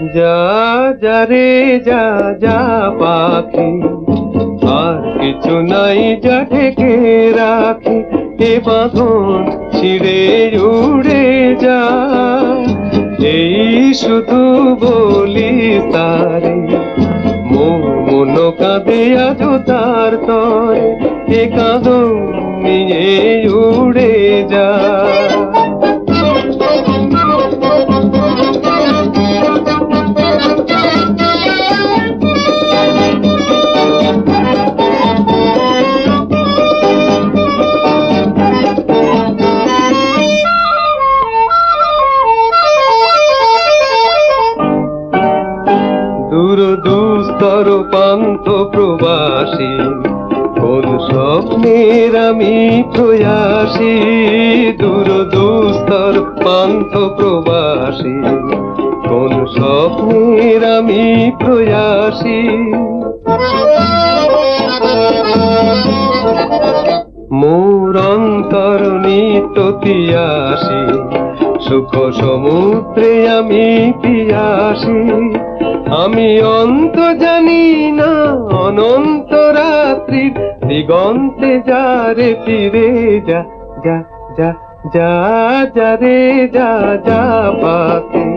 যা যা রে, যা যা পাখি। আর কিছু নাই যা ঢেকে রাখি। এ বাঁধন ছিঁড়ে, উড়ে যা। এই শুধু বলি তারে মন কাঁদে আজ তার তরে। এ কাঁদন নিয়ে উড়ে যা। দূর দুস্তর পান্থ প্রবাসী, কোন স্বপ্নের আমি প্রয়াসী দূর দুস্তর পান্থ প্রবাসী, কোন স্বপ্নের আমি প্রয়াসী মোর অন্তর নিত তিয়াসী, সুখ সমুদ্রে আমি পিয়াসী। আমি অন্ত জানি না, অনন্ত রাত্রির দিগন্তে যা রে ফিরে যা যা যা যা যা রে, যা যা পাখি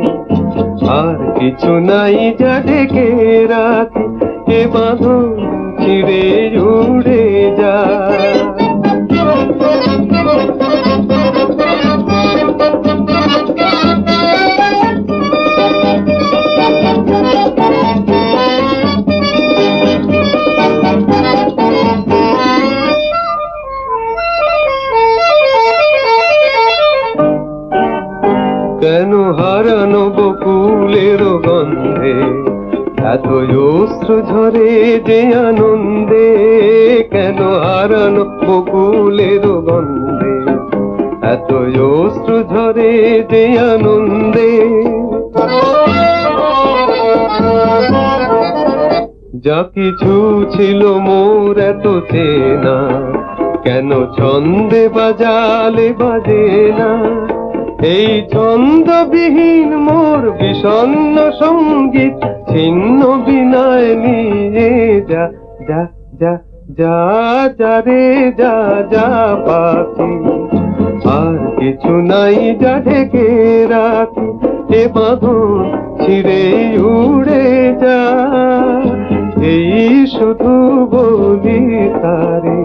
আর কিছু নাই যা ডেকে রাখি, এ বাঁধন ছিঁড়ে উড়ে হারানো বকুলের গন্ধে এত অস্ত্র ঝরে যে আনন্দে, কেন হারানো বকুলের গন্ধে? এত অস্ত্র ঝরে যে আনন্দে। যা কিছু ছিল মোর এত চেনা, কেন ছন্দে বাজালে বাজে না? এই ছন্দবিহীন মোর বিষণ্ণ সংগীত, ছিন্ন বিনয় নিয়ে যা যা যা যা যা রে, যা যা পাখি। আর কিছু নাই যা ঢেকে রাখি এ বাঁধন ছিঁড়ে উড়ে যা। এই শুধু বলি তারে,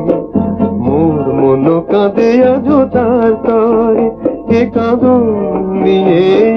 মোর মন কাঁদে আজ তার তরে। এ কাঁদন নিয়ে